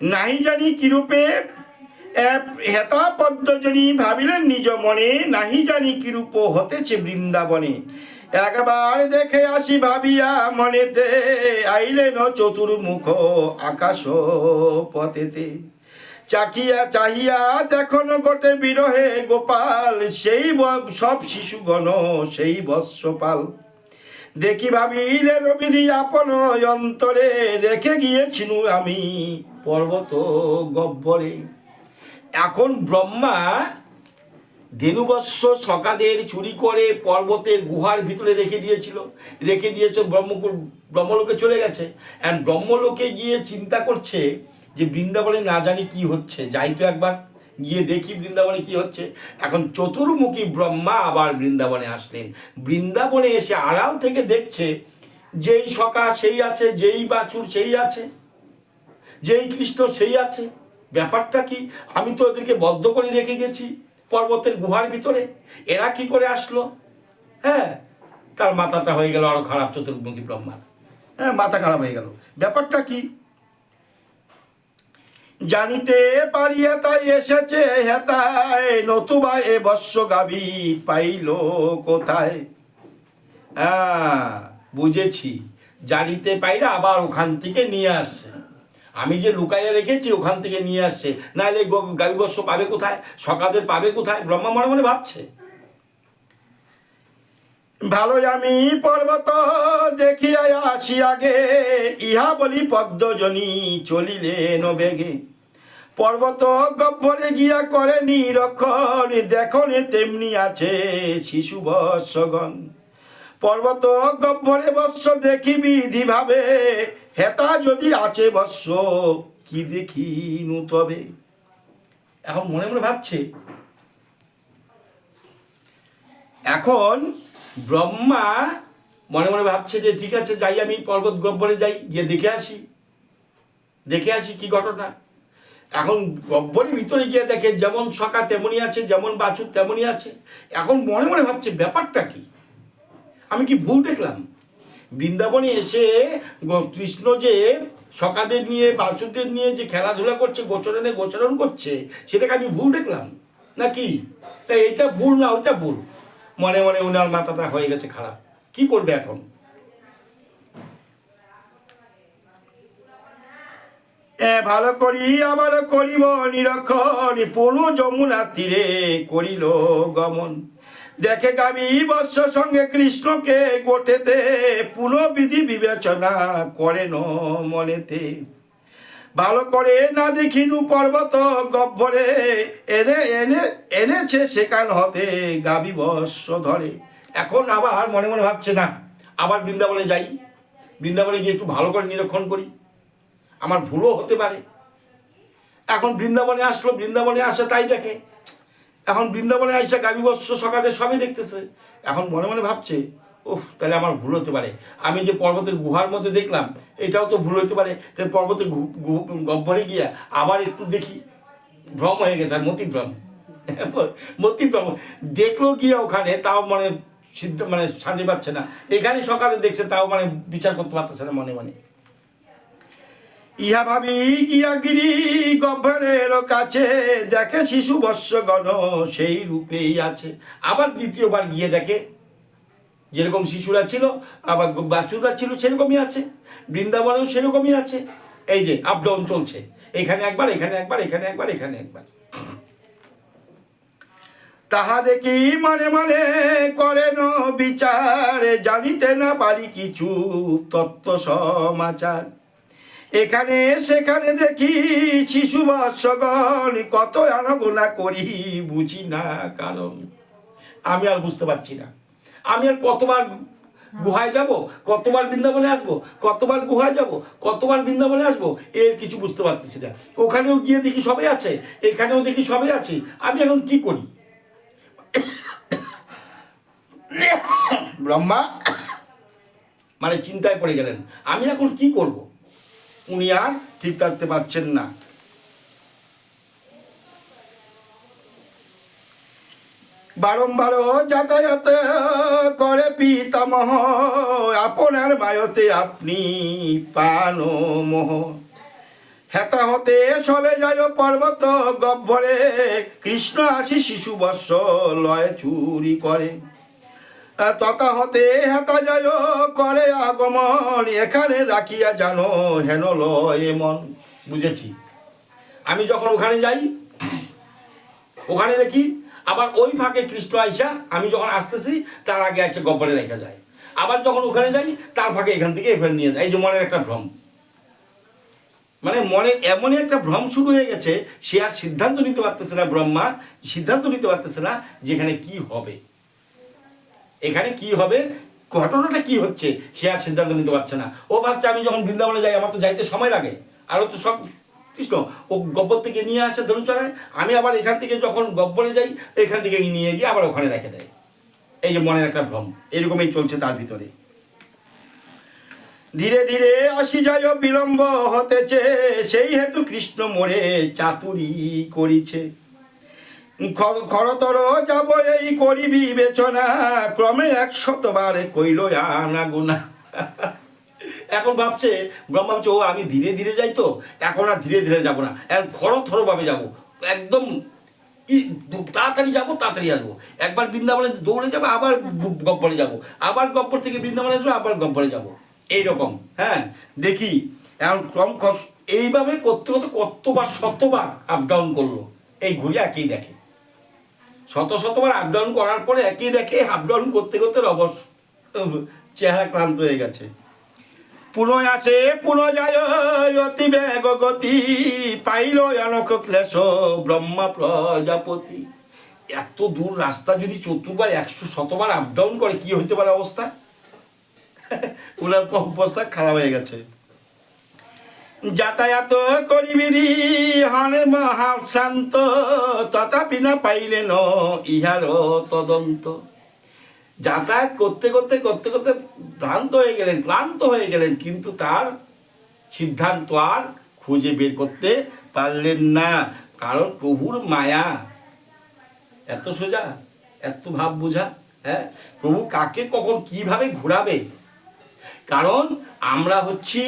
নাহি জানি কিরূপে হেতা পদ্মজনী ভাবিলেন নিজ মনে নাহি জানি কিরূপ হতেছে বৃন্দাবনে? একবার দেখে আসি ভাবিয়া মনেতে, আইলেন চতুর্মুখ আকাশ পথেতে। চাকিয়া চাহিয়া দেখুন গোটে বিরহে গোপাল, সেই সব শিশুগণ, সেই বৎসপাল। দেখি ভাবিলে রবিধি আপন অন্তরে, রেখে গিয়েছিনু আমি। পর্বত গব্বরে। এখন ব্রহ্মা ধেনুবৎস সকাদের চুরি করে পর্বতের গুহার ভিতরে রেখে দিয়েছিল। রেখে দিয়েছে ব্রহ্ম ব্রহ্মলোকে চলে গেছে। অ্যান্ড ব্রহ্মলোকে গিয়ে চিন্তা করছে যে বৃন্দাবনে না জানি কি হচ্ছে। যাই তো একবার গিয়ে দেখি বৃন্দাবনে কি হচ্ছে। এখন চতুর্মুখী ব্রহ্মা আবার বৃন্দাবনে আসলেন। বৃন্দাবনে এসে আড়াল থেকে দেখছে, যেই সকা সেই আছে, যেই বাছুর সেই আছে। যেই কৃষ্ণ সেই আছে। ব্যাপারটা কি? আমি তো ওদেরকে বদ্ধ করে রেখে গেছি পর্বতের গুহার ভিতরে। এরা কি করে আসলো? হ্যাঁ তার মাথাটা হয়ে গেল আরও খারাপ চতুর্মুখী ব্রহ্মার হ্যাঁ মাথা খারাপ হয়ে গেল। ব্যাপারটা কি? জানিতে পারিয়া তাই এসেছে হেতায়, নতুবা এ বৎস গাভী পাইল কোথায়? হ্যাঁ বুঝেছি। জানিতে পাইরা আবার ওখান থেকে নিয়ে আসছে। আমি যে লুকাইয়া রেখেছি, ওখান থেকে নিয়ে আসছে। নাহলে গাভী বৎস পাবে কোথায়? সকাদের পাবে কোথায়? ব্রহ্মা মনে মনে ভাবছে। ভালো আমি পর্বত দেখিয়া আসি আগে ইহা বলি পদ্মজনী চলিলেন বেগে পর্বত গব্বরে গিয়া করে নিরক্ষণ দেখনে তেমনি আছে শিশু বৎসগণ। পর্বত গব্বরে বৎস দেখি বিধি ভাবে হেতা যদি আছে বৎস, কি দেখি নু তবে? এখন মনে মনে ভাবছে, এখন ব্রহ্মা মনে মনে ভাবছে যে, ঠিক আছে, যাই আমি পর্বত গব্বরে যাই, গিয়ে দেখে আসি। দেখে আসি কি ঘটনা? এখন গব্বরের ভিতরে গিয়ে দেখে, যেমন সকা তেমনই আছে, যেমন বাছুর তেমনই আছে। এখন মনে মনে ভাবছে, ব্যাপারটা কি? আমি কি ভুল দেখলাম? বৃন্দাবনে এসে কৃষ্ণ যে সকাদের নিয়ে, বাছুরদের নিয়ে যে খেলাধুলা করছে, গোচরণে গোচরণ করছে, সেটাকে আমি ভুল দেখলাম? নাকি? তাই এটা ভুল না ওইটা ভুল? মনে মনে উনার মাথাটা হয়ে গেছে খারাপ। কি করবে এখন? ভালো করি আবার করিব নিরক্ষণ, পুনঃ যমুনা তীরে করিল গমন। দেখে গাবি বৎস সঙ্গে কৃষ্ণকে গোটেতে পুনঃ বিধি বিবেচনা করেন মনেতে। ভালো করে না দেখিনু পর্বত গব্বরে, এনে এনে, এনেছে সেখান হতে গাবি বৎস ধরে। এখন আবার মনে মনে ভাবছে, না, আবার বৃন্দাবনে যাই। বৃন্দাবনে গিয়ে একটু ভালো করে নিরীক্ষণ করি। আমার ভুলও হতে পারে। এখন বৃন্দাবনে আসলো, বৃন্দাবনে আসে তাই দেখে। এখন বৃন্দাবনে আইসা গাবি বৎস সকালে সবই দেখতেছে। এখন মনে মনে ভাবছে, উফ, তাহলে আমার ভুল হতে পারে। আমি যে পর্বতের গুহার মধ্যে দেখলাম, এটাও তো ভুল হতে পারে। তাই পর্বতের গু- গু- গহ্বরে গিয়া আবার একটু দেখি। ভ্রম হয়ে গেছে, আর মতিভ্রম। মতিভ্রম। দেখল গিয়ে ওখানে, তাও মানে সিদ্ধ মানে শান্তি পাচ্ছে না। এখানে সকালে দেখছে, তাও মানে বিচার করতে পারতেছে না মনে মনে। ইহা ভাবি গিয়া গিরি গহ্বরের কাছে। দেখে শিশু বৎসগণ সেই রূপেই আছে। আবার দ্বিতীয়বার গিয়ে দেখে, যেরকম শিশুরা ছিল, আবার বাছুরা ছিল, সেরকমই আছে। বৃন্দাবনেও সেরকমই আছে। এই যে আপ ডাউন চলছে। এখানে একবার এখানে একবার এখানে একবার এখানে একবার। তাহা দেখি মনে মনে করেন বিচার, জানিতে না পারি কিছু তত্ত্ব সমাচার। এখানে, সেখানে দেখি শিশু বৎসগণ কত আনাগোনা করি, বুঝি না কারণ। আমি আর বুঝতে পারছি না। আমি আর কতবার গুহায় যাব, কতবার বৃন্দাবনে আসব, কতবার গুহায় যাব, কতবার বৃন্দাবনে আসব, এর কিছু বুঝতে পারতেছি না। ওখানেও গিয়ে দেখি সবাই আছে, এখানেও দেখি সবাই আছে। আমি এখন কি করি? ব্রহ্মা মানে চিন্তায় পড়ে গেলেন। আমি এখন কি করব? উনি আর ঠিক থাকতে পারছেন না। বারম্বার যাতায়াত করে পিতামহ, আপনার বায়তে আপনি পান মোহ হেতা হতে সবে যায় পর্বত গহ্বরে কৃষ্ণ আসি শিশু বৎস লয় চুরি করে। তথা হতে হেতা যায় করে আগমন, এখানে রাখিয়া জানো হেন লয় মন। বুঝেছি? আমি যখন ওখানে যাই, ওখানে দেখি আবার ওই ফাঁকে কৃষ্ণ আইসা, আমি যখন আসতেছি, তার আগে আছে গব্বরে রেখা যায়। আবার যখন ওখানে যাই, তার ফাঁকে এখান থেকে এফের নিয়ে যায়। এই যে মনের একটা ভ্রম। মানে মনে এমনই একটা ভ্রম শুরু হয়ে গেছে, সে আর সিদ্ধান্ত নিতে পারতেছে না ব্রহ্মা, সিদ্ধান্ত নিতে পারতেছে না যে এখানে কি হবে। এখানে কি হবে? ঘটনাটা কি হচ্ছে? সে আর সিদ্ধান্ত নিতে পারছে না। ও ভাবছে, আমি যখন বৃন্দাবনে যাই, আমার তো যাইতে সময় লাগে। আরও তো সব কৃষ্ণ। ও গব্বর থেকে নিয়ে আসে ধরুন চড়ায় আমি আবার এখান থেকে যখন গব্বরে যাই, এখান থেকে নিয়ে গিয়ে আবার ওখানে রেখে দেয়। এই যে মনের একটা ভ্রম। এরকমই চলছে তার ভিতরে। ধীরে ধীরে আসি যায় বিলম্ব হতেছে। সেই হেতু কৃষ্ণ মোড়ে চাতুরি করিছে। খরতর যাব এই করি বিবেচনা। ক্রমে একশতবার কইল আনা গুনা। এখন ভাবছে, ব্রহ্মা ভাবছে, ও, আমি ধীরে ধীরে যাই তো? এখন আর ধীরে ধীরে যাব না। এখন খরথর ভাবে যাব। একদম তাড়াতাড়ি যাব, তাড়াতাড়ি আসব। একবার বৃন্দাবনে দৌড়ে যাব, আবার গব্বরে যাব। আবার গব্বর থেকে বৃন্দাবনে আসব, আবার গব্বরে যাব। এইরকম হ্যাঁ? দেখি, এখন ক্রম এইভাবে করতে করতে কতবার, শতবার আপ ডাউন করল। এই ঘুরে একই দেখে। শত শতবার আপ ডাউন করার পরে একই দেখে আপ ডাউন করতে করতে অবশ চেহারা ক্লান্ত হয়ে গেছে। পুনঃ আসে পুনঃ যায়, অতি বেগ গতি, পাইল অনক ক্লেশ, ব্রহ্মা প্রজাপতি। এত দূর রাস্তা যদি চতুর্বার একশো শতবার আপ ডাউন করে, কি হইতে পারে অবস্থা? ওনার অবস্থা খারাপ হয়ে গেছে। যাতায়াত করিবিরি হনে মহাশান্ত তথাপি না পাইলেন ইহার তদন্ত। যাতায়াত করতে করতে করতে করতে ভ্রান্ত হয়ে গেলেন, ক্লান্ত হয়ে গেলেন, কিন্তু তার সিদ্ধান্ত আর খুঁজে বের করতে পারলেন না। কারণ প্রভুর মায়া, এত সোজা, এত ভাব বোঝা হ্যাঁ? প্রভু কাকে কখন কীভাবে ঘোরাবে? কারণ আমরা হচ্ছি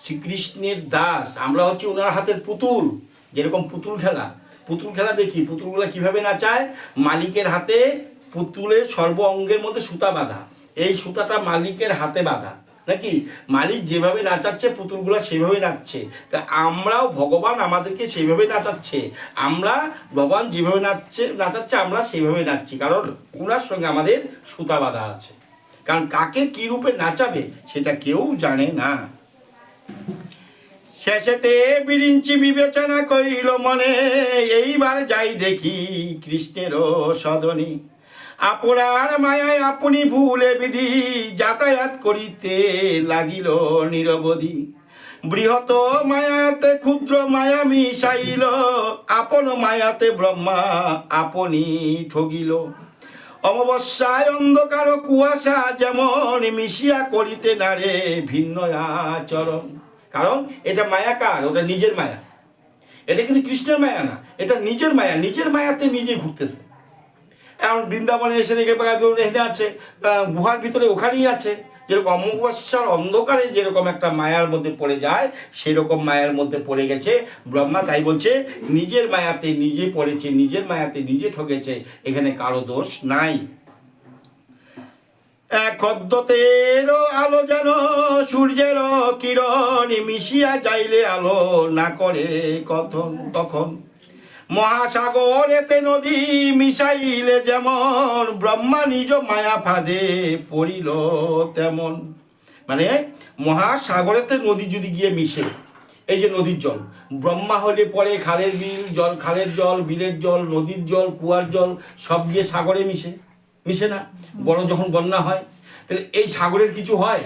শ্রীকৃষ্ণের দাস, আমরা হচ্ছে ওনার হাতের পুতুল, যেরকম পুতুল খেলা। পুতুল খেলা দেখি, পুতুলগুলো কীভাবে নাচায়? মালিকের হাতে পুতুলের সর্ব অঙ্গের মধ্যে সুতা বাঁধা। এই সুতাটা মালিকের হাতে বাঁধা। নাকি? মালিক যেভাবে নাচাচ্ছে, পুতুলগুলো সেভাবে নাচছে। তা আমরাও ভগবান আমাদেরকে সেইভাবে নাচাচ্ছে। আমরা ভগবান যেভাবে নাচছে, নাচাচ্ছে, আমরা সেইভাবে নাচছি। কারণ ওনার সঙ্গে আমাদের সুতা বাঁধা আছে। কারণ কাকে কি রূপে নাচাবে, সেটা কেউ জানে না। শেষেতে বিরিঞ্চি বিবেচনা করিল মনে, এইবার যাই দেখি কৃষ্ণেরও সদনে। আপনার মায়ায় আপনি ভুলে বিধি, যাতায়াত করিতে লাগিল নিরবধি। বৃহৎ মায়াতে, ক্ষুদ্র মায়া মিশাইল, আপন মায়াতে ব্রহ্মা আপনি ঠগিল। অমাবস্যায় অন্ধকার কুয়াশা যেমন মিশিয়া করিতে নারে ভিন্ন আচরণ কারণ এটা মায়াকার ওটা নিজের মায়া। এটা কিন্তু কৃষ্ণের মায়া না, এটা নিজের মায়া। নিজের মায়াতে নিজে ঘুরতেছে। এখন বৃন্দাবনে এসে দেখে এখানে আছে গুহার ভিতরে ওখানেই আছে। যেরকম অমাবস্যার অন্ধকারে যেরকম একটা মায়ার মধ্যে পড়ে যায়, সেরকম মায়ার মধ্যে পড়ে গেছে ব্রহ্মা। তাই বলছে, নিজের মায়াতে নিজে পড়েছে, নিজের মায়াতে নিজে ঠকেছে, এখানে কারও দোষ নাই। খদ্দতের আলো যেন সূর্যের কিরণ মিশিয়া যাইলে আলো না করে কথন তখন। মহাসাগর এতে নদী মিশাইলে যেমন ব্রহ্মা নিজ মায়া ফাঁদে পড়িল তেমন। মানে মহাসাগরেতে নদী যদি গিয়ে মিশে, এই যে নদীর জল, ব্রহ্মা হলে পরে খালের বিল, জল, খালের জল, বিলের জল, নদীর জল, কুয়ার জল সব গিয়ে সাগরে মিশে। মিশে না বড় যখন বন্যা হয়, তাহলে এই সাগরের কিছু হয়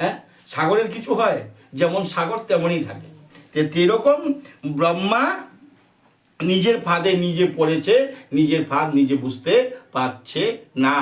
হ্যাঁ? সাগরের কিছু হয়, যেমন সাগর তেমনই থাকে। তেরকম ব্রহ্মা নিজের ফাঁদে নিজে পড়েছে, নিজের ফাঁদ নিজে বুঝতে পারছে না।